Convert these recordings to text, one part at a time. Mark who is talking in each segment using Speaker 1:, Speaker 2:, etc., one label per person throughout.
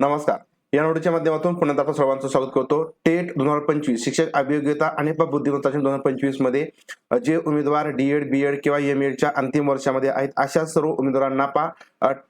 Speaker 1: नमस्कार. या नोटीच्या माध्यमातून पुन्हा आपण सर्वांचं स्वागत करतो. टेट दोन हजार पंचवीस शिक्षक अभियोग्यता आणि बुद्धिमत्ता दोन हजार पंचवीसमध्ये जे उमेदवार डीएड बीएड किंवा एम एडच्या अंतिम वर्षामध्ये आहेत अशा सर्व उमेदवारांना पा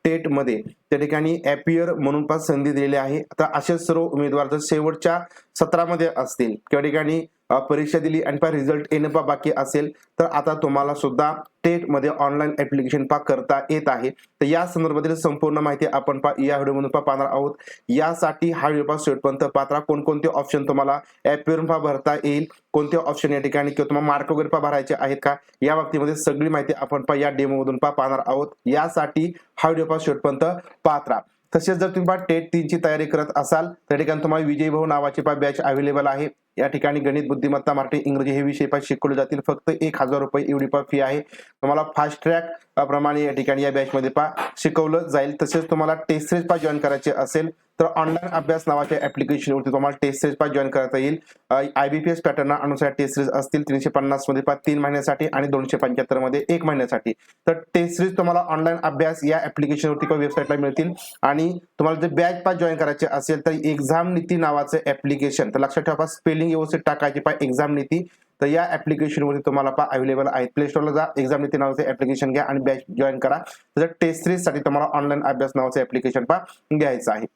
Speaker 1: टेटमध्ये टेटमध्ये त्या ठिकाणी अपियर म्हणून पण संधी दिलेली आहे. आता असे सर्व उमेदवार जर शेवटच्या सत्रामध्ये असतील किंवा ठिकाणी परीक्षा दिली आणि पा रिझल्ट येणं पा बाकी असेल तर आता तुम्हाला सुद्धा टेटमध्ये ऑनलाईन ऍप्लिकेशन पा करता येत आहे. तर या संदर्भातील संपूर्ण माहिती आपण पा या व्हिडिओमधून पा पाहणार आहोत. यासाठी हा व्हिडिओ पा शेवटपर्यंत पात्रा कोणकोणते ऑप्शन तुम्हाला ऍपवरून पा भरता येईल कोणते ऑप्शन या ठिकाणी किंवा तुम्हाला मार्क वगैरे पा भरायचे आहेत का या बाबतीमध्ये सगळी माहिती आपण पा या डेमोमधून पा पाहणार आहोत. यासाठी हा व्हिडिओ पा शेवटपर्यंत पात्रा तसेच जर तुम्ही पा टेट तीनची तयारी करत असाल त्या ठिकाणी तुम्हाला विजय भाऊ नावाची पा बॅच अवेलेबल आहे. या ठिकाणी गणित बुद्धिमत्ता मराठी इंग्रजी हे विषय पा शिकवले जातील. फक्त एक हजार रुपये एवढी पा फी आहे. तुम्हाला फास्ट ट्रॅक प्रमाणे या ठिकाणी या बॅच मध्ये पा शिकवलं जाईल. तसेच तुम्हाला टेस्ट सिरीज पा जॉईन करायचे असेल. तर ऑनलाईन अभ्यास नावाच्या ऍप्लिकेशनवरती तुम्हाला टेस्ट सिरीज पा जॉईन करता येईल. आयबीपीएस पॅटर्न अनुसार टेस्ट सिरीज असतील तीनशे पन्नासमध्ये तीन महिन्यासाठी आणि दोनशे पंच्याहत्तरमध्ये एक महिन्यासाठी. तर टेस्ट सिरीज तुम्हाला ऑनलाईन अभ्यास या ऍप्लिकेशनवरती किंवा वेबसाईटला मिळतील. आणि तुम्हाला जर बॅच पास जॉईन करायचे असेल तर एक्झाम नीती नावाचं ऍप्लिकेशन तर लक्षात ठेवा स्पेलिंग व्यवस्थित टाकायची पाय एक्झाम नीती. तर या ऍप्लिकेशनवरती तुम्हाला पा अवेलेबल आहेत. प्ले स्टोरला जा एक्झाम नीती नावाचं ऍप्लिकेशन घ्या आणि बॅच जॉईन करा. तर टेस्ट सिरीजसाठी तुम्हाला ऑनलाईन अभ्यास नावाचं ऍप्लिकेशन पा घ्यायचं आहे.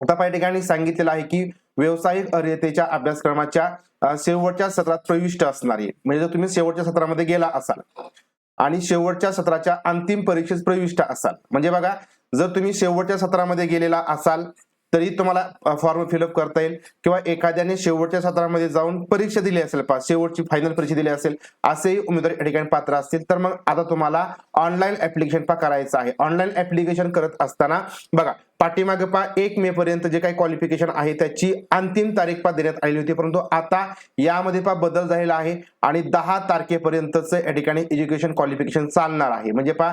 Speaker 1: आता ठिकाणी सांगितलेलं आहे की व्यावसायिक अर्हतेच्या अभ्यासक्रमाच्या शेवटच्या सत्रात प्रविष्ट असणारी म्हणजे जर तुम्ही शेवटच्या सत्रामध्ये गेला असाल आणि शेवटच्या सत्राच्या अंतिम परीक्षेत प्रविष्ट असाल म्हणजे बघा जर तुम्ही शेवटच्या सत्रामध्ये गेलेला असाल तरी तुम्हाला फॉर्म फिलअप करता येईल किंवा एखाद्याने शेवटच्या सत्रामध्ये जाऊन परीक्षा दिली असेल पा शेवटची फायनल परीक्षा दिली असेल असेही उमेदवार या ठिकाणी पात्र असतील. तर मग आता तुम्हाला ऑनलाईन ऍप्लिकेशन पा करायचं आहे. ऑनलाईन ऍप्लिकेशन करत असताना बघा पाठीमागे पा एक मे पर्यंत जे काही क्वालिफिकेशन आहे त्याची अंतिम तारीख पा देण्यात आली होती. परंतु आता यामध्ये पा बदल झालेला आहे आणि दहा तारखेपर्यंतच या ठिकाणी एज्युकेशन क्वालिफिकेशन चालणार आहे. म्हणजे पा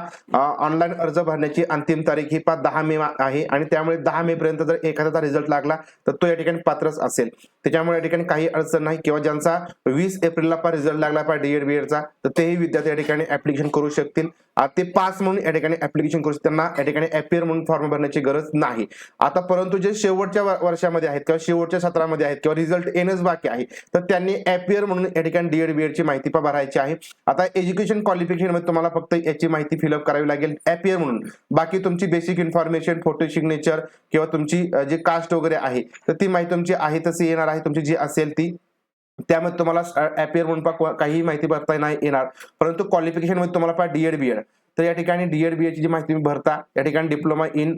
Speaker 1: ऑनलाईन अर्ज भरण्याची अंतिम तारीख ही पा दहा मे आहे आणि त्यामुळे दहा मे पर्यंत जर एखाद्याचा रिझल्ट लागला तर तो या ठिकाणी पात्रच असेल. त्याच्यामुळे या ठिकाणी काही अडचण नाही. किंवा ज्यांचा वीस एप्रिलला पा रिझल्ट लागला पा डीएड बीएडचा तर तेही विद्यार्थी या ठिकाणी ऍप्लिकेशन करू शकतील. ते पास म्हणून या ठिकाणी ऍप्लिकेशन करू त्यांना या ठिकाणी अपियर म्हणून फॉर्म भरण्याची गरज नाही. आता परंतु जे शेवटच्या वर्षामध्ये आहेत किंवा शेवटच्या सत्रामध्ये आहेत किंवा रिझल्ट येणंच बाकी आहे तर त्यांनी अपियर म्हणून या ठिकाणी डीएड बीएड ची माहिती पा भरायची आहे. आता एज्युकेशन क्वालिफिकेशनमध्ये तुम्हाला फक्त याची माहिती फिलअप करावी लागेल. अपियर म्हणून. बाकी तुमची बेसिक इन्फॉर्मेशन फोटो सिग्नेचर किंवा तुमची जे जी कास्ट वगैरे आहे तर ती माहिती तुमची आहे तशी येणार आहे. तुमची जी असेल ती त्यामध्ये तुम्हाला अपियर म्हणून पा काही माहिती भरता नाही येणार. परंतु क्वालिफिकेशनमध्ये तुम्हाला पहा डीएड बीएड तर या ठिकाणी डीएड बीएड ची जी माहिती तुम्ही भरता या ठिकाणी डिप्लोमा इन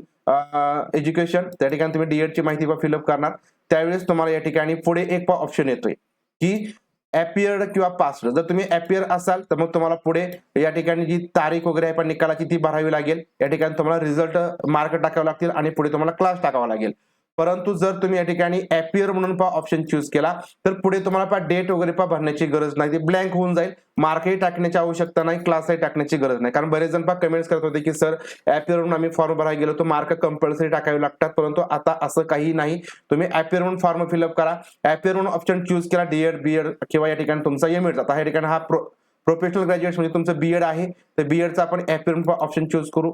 Speaker 1: एज्युकेशन त्या ठिकाणी तुम्ही डीएड ची माहिती फिलअप करणार. त्यावेळेस तुम्हाला या ठिकाणी पुढे एक ऑप्शन येतोय की अपियर्ड किंवा पास्ड जर तुम्ही अपियर असाल तर मग तुम्हाला पुढे या ठिकाणी जी तारीख वगैरे आहे पण निकालाची ती भरावी लागेल. या ठिकाणी तुम्हाला रिझल्ट मार्क टाकावे लागतील आणि पुढे तुम्हाला क्लास टाकावा लागेल. परंतु जर तुम्ही या ठिकाणी अपियर म्हणून पहा ऑप्शन चूज केला तर पुढे तुम्हाला पहा डेट वगैरे पहा भरण्याची गरज नाही. ते ब्लँक होऊन जाईल. मार्कही टाकण्याची आवश्यकता नाही क्लासही टाकण्याची गरज नाही. कारण बरेच जण पहा कमेंट्स करत होते की सर अपियर म्हणून आम्ही फॉर्म भरायला गेलो तो मार्क कंपल्सरी टाकावे लागतात परंतु आता असं काही नाही. तुम्ही अपियर म्हणून फॉर्म फिलअप करा. अपियर म्हणून ऑप्शन चूज केला डीएड बीएड किंवा या ठिकाणी तुमचा एम एड आता या ठिकाणी हा प्रो प्रोफेशनल ग्रॅज्युएट म्हणजे तुमचं बीएड आहे. तर बीएडचा आपण अपियर ऑप्शन चूज करू.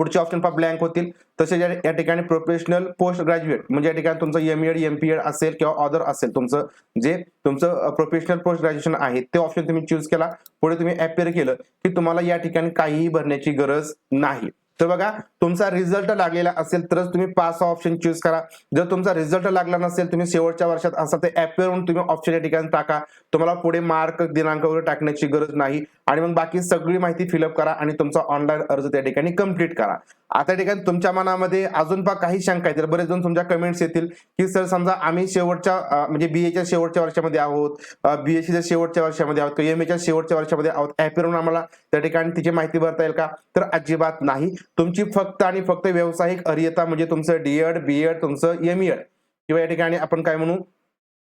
Speaker 1: पुढचे ऑप्शन पा ब्लँक होतील. तसेच या- या ठिकाणी प्रोफेशनल पोस्ट ग्रॅज्युएट म्हणजे या ठिकाणी तुमचं M Ed M P Ed असेल किंवा ऑदर असेल तुमचं जे तुमचं प्रोफेशनल पोस्ट ग्रॅज्युएशन आहे ते ऑप्शन तुम्ही चूज केला. पुढे तुम्ही अपेअर केलं की तुम्हाला या ठिकाणी काहीही भरण्याची गरज नाही. तर बघा तुमचा रिझल्ट लागलेला असेल तरच तुम्ही पास हा ऑप्शन चूज करा. जर तुमचा रिझल्ट लागला नसेल तुम्ही शेवटच्या वर्षात असा तर अपियर तुम्ही ऑप्शन या ठिकाणी टाका. तुम्हाला पुढे मार्क दिनांक वगैरे टाकण्याची गरज नाही. आणि मग बाकी सगळी माहिती फिलअप करा आणि तुमचा ऑनलाईन अर्ज त्या ठिकाणी कंप्लीट करा. आता ठिकाणी तुमच्या मनामध्ये अजून पा काही शंका येतील बरेच जण तुमच्या कमेंट्स येतील की सर समजा आम्ही शेवटच्या म्हणजे बी एच्या शेवटच्या वर्षामध्ये आहोत बी बीएससीच्या शेवटच्या वर्षामध्ये आहोत किंवा एमएच्या शेवटच्या वर्षामध्ये आहोत ॲपवरून आम्हाला त्या ठिकाणी तिची माहिती भरता येईल का? तर अजिबात नाही. तुमची फक्त आणि फक्त व्यावसायिक अर्हता म्हणजे तुमचं डीएड बीएड तुमचं एम एड किंवा या ठिकाणी आपण काय म्हणू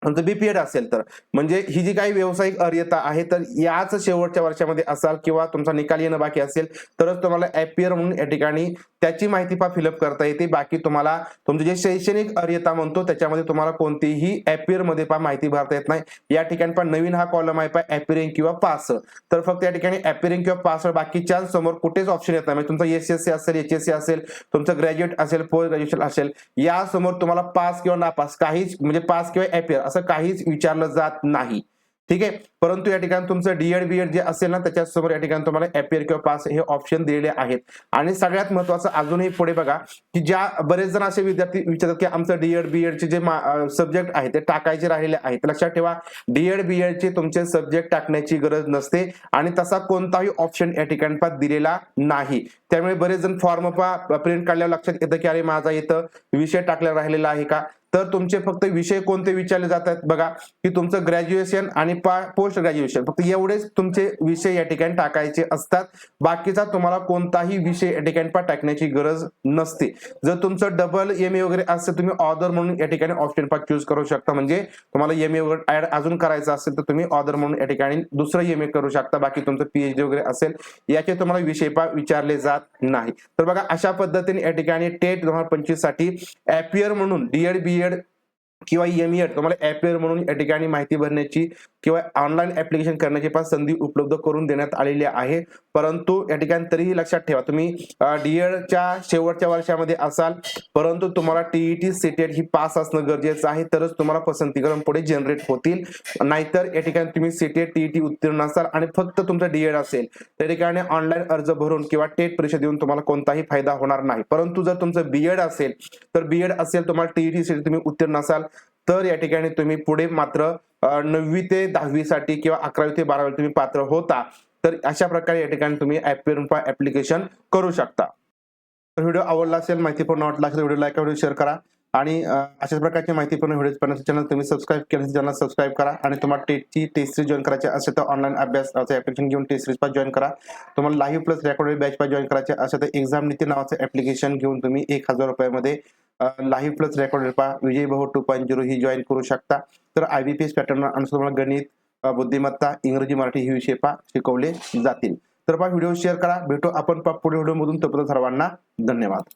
Speaker 1: म्हणजे नंतर बीपीएड असेल तर. म्हणजे ही जी काही व्यावसायिक अर्हता आहे तर याच शेवटच्या वर्षामध्ये असाल किंवा तुमचा निकाल येणं बाकी असेल तरच तुम्हाला ऍपियर म्हणून या ठिकाणी त्याची माहिती पा फिलअप करता येते. बाकी तुम्हाला तुमचं जे शैक्षणिक अर्हता म्हणतो त्याच्यामध्ये तुम्हाला कोणतीही ऍपियरमध्ये पा माहिती भरता येत नाही. या ठिकाणी पण नवीन हा कॉलम आहे पा ऍपिरिंग किंवा पास तर फक्त या ठिकाणी ऍपिरिंग किंवा पास बाकीच्या समोर कुठेच ऑप्शन येत नाही. म्हणजे तुमचं एस एस सी असेल एच एस सी असेल तुमचं ग्रॅज्युएट असेल पोस्ट ग्रॅज्युएशन असेल या समोर तुम्हाला पास किंवा नापास काहीच म्हणजे पास किंवा ऍपियर असं काहीच विचारलं जात नाही. ठीक आहे? परंतु या ठिकाणी तुमचं डीएड बीएड जे असेल ना त्याच्यासमोर या ठिकाणी तुम्हाला एपियर किंवा पास हे ऑप्शन दिलेले आहेत. आणि सगळ्यात महत्वाचं अजूनही पुढे बघा की ज्या बरेच जण असे विद्यार्थी विचारतात की आमचं डीएड बीएडचे जे सब्जेक्ट आहे ते टाकायचे राहिलेले आहेत. लक्षात ठेवा डीएड बीएड चे तुमचे सब्जेक्ट टाकण्याची गरज नसते आणि तसा कोणताही ऑप्शन या ठिकाणी पा दिलेला नाही. त्यामुळे बरेच जण फॉर्म पा प्रिंट काढल्यावर लक्षात येतं की अरे माझा इथं विषय टाकला राहिलेला आहे का? तर तुमचे फक्त विषय कोणते विचारले जातात? बघा की तुमचं ग्रॅज्युएशन आणि पोस्ट ग्रॅज्युएशन फक्त एवढेच तुमचे विषय या ठिकाणी टाकायचे असतात. बाकीचा तुम्हाला कोणताही विषय या ठिकाणी टाकण्याची गरज नसते. जर तुमचं डबल एम ए वगैरे असेल तुम्ही ऑदर म्हणून या ठिकाणी ऑप्शन पा चूज करू शकता. म्हणजे तुम्हाला एम ए वगैरे ऍड अजून करायचं असेल तर तुम्ही ऑदर म्हणून या ठिकाणी दुसरं एम ए करू शकता. बाकी तुमचं पीएचडी वगैरे असेल याचे तुम्हाला विषय पा विचारले जात नाही. तर बघा अशा पद्धतीने या ठिकाणी टेट दोन हजार पंचवीससाठी ऍपियर म्हणून डीएड बीएड किंवा एम एड तुम्हाला ऍपियर म्हणून या ठिकाणी माहिती भरण्याची किंवा ऑनलाईन ऍप्लिकेशन करण्याची पण संधी उपलब्ध करून देण्यात आलेली आहे. परंतु या ठिकाणी तरीही लक्षात ठेवा तुम्ही डीएडच्या शेवटच्या वर्षामध्ये असाल परंतु तुम्हाला टीईटी सीटेट ही पास असणं गरजेचं आहे तरच तुम्हाला पसंतीकरण पुढे जनरेट होतील. नाहीतर या ठिकाणी तुम्ही सीटेट टीईटी उत्तीर्ण असाल आणि फक्त तुमचं डीएड असेल त्या ठिकाणी ऑनलाईन अर्ज भरून किंवा टेट परीक्षा देऊन तुम्हाला कोणताही फायदा होणार नाही. परंतु जर तुमचं बीएड असेल तर बीएड असेल तुम्हाला टीईटी सीट तुम्ही उत्तीर्ण असाल तर या ठिकाणी तुम्ही पुढे मात्र नववी ते दहावी साठी किंवा अकरावी ते बारावी तुम्ही पात्र होता तर अशा प्रकारे या ठिकाणी तुम्ही ऍप्लिकेशन करू शकता. तर व्हिडिओ आवडला असेल माहितीपूर्ण वाटला असेल व्हिडिओ लाईक व्हिडिओ शेअर करा. आणि अशाच प्रकारची माहिती पूर्ण व्हिडिओ पण चॅनल तुम्ही सबस्क्राईब केलं चॅनल सबस्क्राईब करा. आणि तुम्हाला टेटची टेस्ट सिरीज जॉईन करायची असेल तर ऑनलाईन अभ्यास ॲप्लिकेशन घेऊन टेस्ट सिरीज जॉईन करा. तुम्हाला live plus recorded batch pass join करायचे असेल तर एक्झाम नीती नावाचं ऍप्लिकेशन घेऊन तुम्ही एक हजार रुपयामध्ये लाईव्ह प्लस रेकॉर्डेड पा विजय भाऊ टू पॉईंट झिरो ही जॉईन करू शकता. तर I B P S pattern अनुसार तुम्हाला गणित बुद्धिमत्ता इंग्रजी मराठी ही विषय पा शिकवले जातील. तर पा व्हिडिओ शेअर करा. भेटू आपण पा पुढे व्हिडिओमधून. तोपर्यंत सर्वांना धन्यवाद.